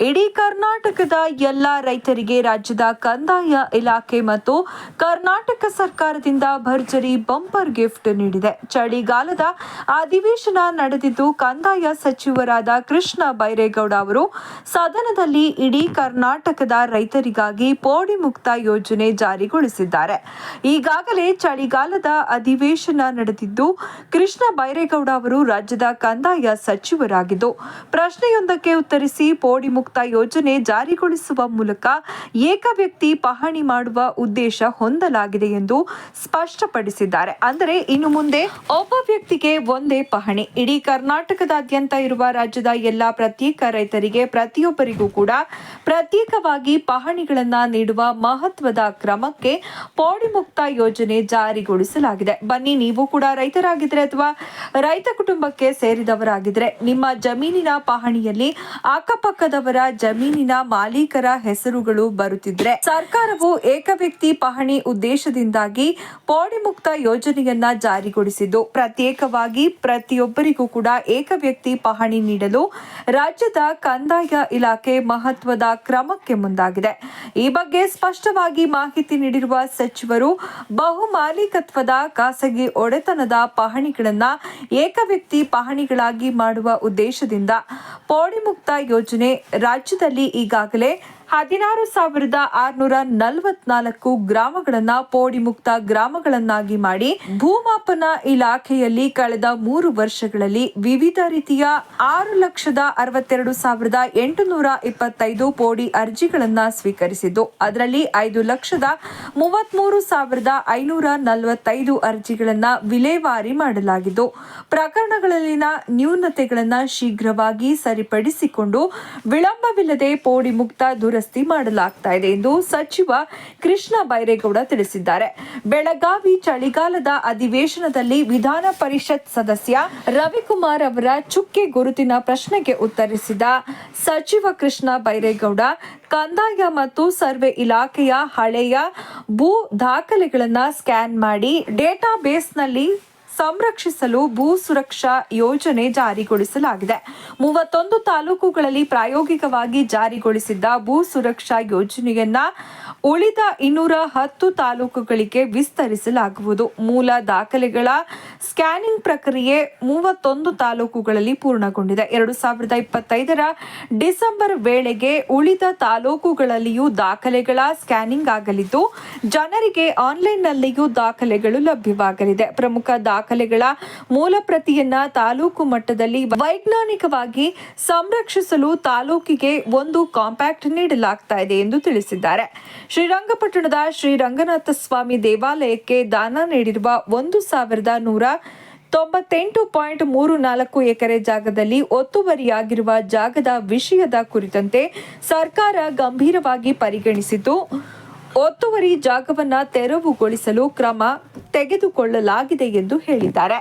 ಇಡೀ ಕರ್ನಾಟಕದ ಎಲ್ಲ ರೈತರಿಗೆ ರಾಜ್ಯದ ಕಂದಾಯ ಇಲಾಖೆ ಮತ್ತು ಕರ್ನಾಟಕ ಸರ್ಕಾರದಿಂದ ಭರ್ಜರಿ ಬಂಪರ್ ಗಿಫ್ಟ್ ನೀಡಿದೆ. ಚಳಿಗಾಲದ ಅಧಿವೇಶನ ನಡೆದಿದ್ದು ಕಂದಾಯ ಸಚಿವರಾದ ಕೃಷ್ಣ ಬೈರೇಗೌಡ ಅವರು ಸದನದಲ್ಲಿ ಇಡೀ ಕರ್ನಾಟಕದ ರೈತರಿಗಾಗಿ ಪೋಡಿ ಮುಕ್ತ ಯೋಜನೆ ಜಾರಿಗೊಳಿಸಿದ್ದಾರೆ. ಈಗಾಗಲೇ ಚಳಿಗಾಲದ ಅಧಿವೇಶನ ನಡೆದಿದ್ದು ಕೃಷ್ಣ ಬೈರೇಗೌಡ ಅವರು ರಾಜ್ಯದ ಕಂದಾಯ ಸಚಿವರಾಗಿದ್ದು, ಪ್ರಶ್ನೆಯೊಂದಕ್ಕೆ ಉತ್ತರಿಸಿ ಪೋಡಿ ಯೋಜನೆ ಜಾರಿಗೊಳಿಸುವ ಮೂಲಕ ಏಕ ವ್ಯಕ್ತಿ ಪಹಣಿ ಮಾಡುವ ಉದ್ದೇಶ ಹೊಂದಲಾಗಿದೆ ಎಂದು ಸ್ಪಷ್ಟಪಡಿಸಿದ್ದಾರೆ. ಅಂದರೆ ಇನ್ನು ಮುಂದೆ ಒಬ್ಬ ವ್ಯಕ್ತಿಗೆ ಒಂದೇ ಪಹಣಿ. ಇಡೀ ಕರ್ನಾಟಕದಾದ್ಯಂತ ಇರುವ ರಾಜ್ಯದ ಎಲ್ಲಾ ಪ್ರತ್ಯೇಕ ರೈತರಿಗೆ ಪ್ರತಿಯೊಬ್ಬರಿಗೂ ಕೂಡ ಪ್ರತ್ಯೇಕವಾಗಿ ಪಹಣಿಗಳನ್ನ ನೀಡುವ ಮಹತ್ವದ ಕ್ರಮಕ್ಕೆ ಪೌಡಿ ಮುಕ್ತ ಯೋಜನೆ ಜಾರಿಗೊಳಿಸಲಾಗಿದೆ. ಬನ್ನಿ, ನೀವು ಕೂಡ ರೈತರಾಗಿದ್ರೆ ಅಥವಾ ರೈತ ಕುಟುಂಬಕ್ಕೆ ಸೇರಿದವರಾಗಿದ್ರೆ ನಿಮ್ಮ ಜಮೀನಿನ ಪಹಣಿಯಲ್ಲಿ ಅಕ್ಕಪಕ್ಕದವರ ಜಮೀನಿನ ಮಾಲೀಕರ ಹೆಸರುಗಳು ಬರುತ್ತಿದ್ರೆ ಸರ್ಕಾರವು ಏಕ ವ್ಯಕ್ತಿ ಪಹಣಿ ಉದ್ದೇಶದಿಂದಾಗಿ ಪೌಡಿ ಮುಕ್ತ ಯೋಜನೆಯನ್ನ ಜಾರಿಗೊಳಿಸಿದ್ದು, ಪ್ರತ್ಯೇಕವಾಗಿ ಪ್ರತಿಯೊಬ್ಬರಿಗೂ ಕೂಡ ಏಕ ವ್ಯಕ್ತಿ ಪಹಣಿ ನೀಡಲು ರಾಜ್ಯದ ಕಂದಾಯ ಇಲಾಖೆ ಮಹತ್ವದ ಕ್ರಮಕ್ಕೆ ಮುಂದಾಗಿದೆ. ಈ ಬಗ್ಗೆ ಸ್ಪಷ್ಟವಾಗಿ ಮಾಹಿತಿ ನೀಡಿರುವ ಸಚಿವರು ಬಹು ಮಾಲೀಕತ್ವದ ಖಾಸಗಿ ಒಡೆತನದ ಪಹಣಿಗಳನ್ನ ಏಕವ್ಯಕ್ತಿ ಪಹಣಿಗಳಾಗಿ ಮಾಡುವ ಉದ್ದೇಶದಿಂದ ಪೌಡಿ ಮುಕ್ತ ಯೋಜನೆ ರಾಜ್ಯದಲ್ಲಿ ಈಗಾಗಲೇ ಹದಿನಾರು ಸಾವಿರದ ಆರುನೂರ ನಲವತ್ನಾಲ್ಕು ಗ್ರಾಮಗಳನ್ನ ಪೋಡಿ ಮುಕ್ತ ಗ್ರಾಮಗಳನ್ನಾಗಿ ಮಾಡಿ ಭೂಮಾಪನ ಇಲಾಖೆಯಲ್ಲಿ ಕಳೆದ ಮೂರು ವರ್ಷಗಳಲ್ಲಿ ವಿವಿಧ ರೀತಿಯ ಆರು ಲಕ್ಷದ ಅರವತ್ತೆರಡು ಸಾವಿರದ ಎಂಟುನೂರ ಇಪ್ಪತ್ತೈದು ಪೋಡಿ ಅರ್ಜಿಗಳನ್ನ ಸ್ವೀಕರಿಸಿದ್ದು, ಅದರಲ್ಲಿ ಐದು ಲಕ್ಷದ ಮೂವತ್ಮೂರು ಸಾವಿರದ ಐನೂರ ನಲವತ್ತೈದು ಅರ್ಜಿಗಳನ್ನ ವಿಲೇವಾರಿ ಮಾಡಲಾಗಿದ್ದು, ಪ್ರಕರಣಗಳಲ್ಲಿನ ನ್ಯೂನತೆಗಳನ್ನ ಶೀಘ್ರವಾಗಿ ಸರಿಪಡಿಸಿಕೊಂಡು ವಿಳಂಬವಿಲ್ಲದೆ ಪೋಡಿ ಮುಕ್ತ ದುರಸ್ತಿ ಮಾಡಲಾಗ್ತಾ ಇದೆ ಎಂದು ಸಚಿವ ಕೃಷ್ಣ ಬೈರೇಗೌಡ ತಿಳಿಸಿದ್ದಾರೆ. ಬೆಳಗಾವಿ ಚಳಿಗಾಲದ ಅಧಿವೇಶನದಲ್ಲಿ ವಿಧಾನ ಪರಿಷತ್ ಸದಸ್ಯ ರವಿಕುಮಾರ್ ಅವರ ಚುಕ್ಕೆ ಗುರುತಿನ ಪ್ರಶ್ನೆಗೆ ಉತ್ತರಿಸಿದ ಸಚಿವ ಕೃಷ್ಣ ಬೈರೇಗೌಡ, ಕಂದಾಯ ಮತ್ತು ಸರ್ವೆ ಇಲಾಖೆಯ ಹಳೆಯ ಭೂ ದಾಖಲೆಗಳನ್ನು ಸ್ಕ್ಯಾನ್ ಮಾಡಿ ಡೇಟಾ ಬೇಸ್ನಲ್ಲಿ ಸಂರಕ್ಷಿಸಲು ಭೂ ಸುರಕ್ಷಾ ಯೋಜನೆ ಜಾರಿಗೊಳಿಸಲಾಗಿದೆ. ಮೂವತ್ತೊಂದು ತಾಲೂಕುಗಳಲ್ಲಿ ಪ್ರಾಯೋಗಿಕವಾಗಿ ಜಾರಿಗೊಳಿಸಿದ್ದ ಭೂ ಸುರಕ್ಷಾ ಯೋಜನೆಯನ್ನ ಉಳಿದ ಇನ್ನೂರ ಹತ್ತು ತಾಲೂಕುಗಳಿಗೆ ವಿಸ್ತರಿಸಲಾಗುವುದು. ಮೂಲ ದಾಖಲೆಗಳ ಸ್ಕ್ಯಾನಿಂಗ್ ಪ್ರಕ್ರಿಯೆ ಮೂವತ್ತೊಂದು ತಾಲೂಕುಗಳಲ್ಲಿ ಪೂರ್ಣಗೊಂಡಿದೆ. ಎರಡು ಸಾವಿರದ ಇಪ್ಪತ್ತೈದರ ಡಿಸೆಂಬರ್ ವೇಳೆಗೆ ಉಳಿದ ತಾಲೂಕುಗಳಲ್ಲಿಯೂ ದಾಖಲೆಗಳ ಸ್ಕ್ಯಾನಿಂಗ್ ಆಗಲಿದ್ದು, ಜನರಿಗೆ ಆನ್ಲೈನ್ನಲ್ಲಿಯೂ ದಾಖಲೆಗಳು ಲಭ್ಯವಾಗಲಿದೆ. ಪ್ರಮುಖ ದಾಖಲೆಗಳ ಮೂಲ ಪ್ರತಿಯನ್ನ ತಾಲೂಕು ಮಟ್ಟದಲ್ಲಿ ವೈಜ್ಞಾನಿಕವಾಗಿ ಸಂರಕ್ಷಿಸಲು ತಾಲೂಕಿಗೆ ಒಂದು ಕಾಂಪ್ಯಾಕ್ಟ್ ನೀಡಲಾಗ್ತಾ ಇದೆ ಎಂದು ತಿಳಿಸಿದ್ದಾರೆ. ಶ್ರೀರಂಗಪಟ್ಟಣದ ಶ್ರೀರಂಗನಾಥ ಸ್ವಾಮಿ ದೇವಾಲಯಕ್ಕೆ ದಾನ ನೀಡಿರುವ ಒಂದು ಸಾವಿರದ ನೂರ ತೊಂಬತ್ತೆಂಟು ಪಾಯಿಂಟ್ ಮೂರು ನಾಲ್ಕು ಎಕರೆ ಜಾಗದಲ್ಲಿ ಒತ್ತುವರಿಯಾಗಿರುವ ಜಾಗದ ವಿಷಯದ ಕುರಿತಂತೆ ಸರ್ಕಾರ ಗಂಭೀರವಾಗಿ ಪರಿಗಣಿಸಿದ್ದು, ಒತ್ತುವರಿ ಜಾಗವನ್ನು ತೆರವುಗೊಳಿಸಲು ಕ್ರಮ ತೆಗೆದುಕೊಳ್ಳಲಾಗಿದೆ ಎಂದು ಹೇಳಿದ್ದಾರೆ.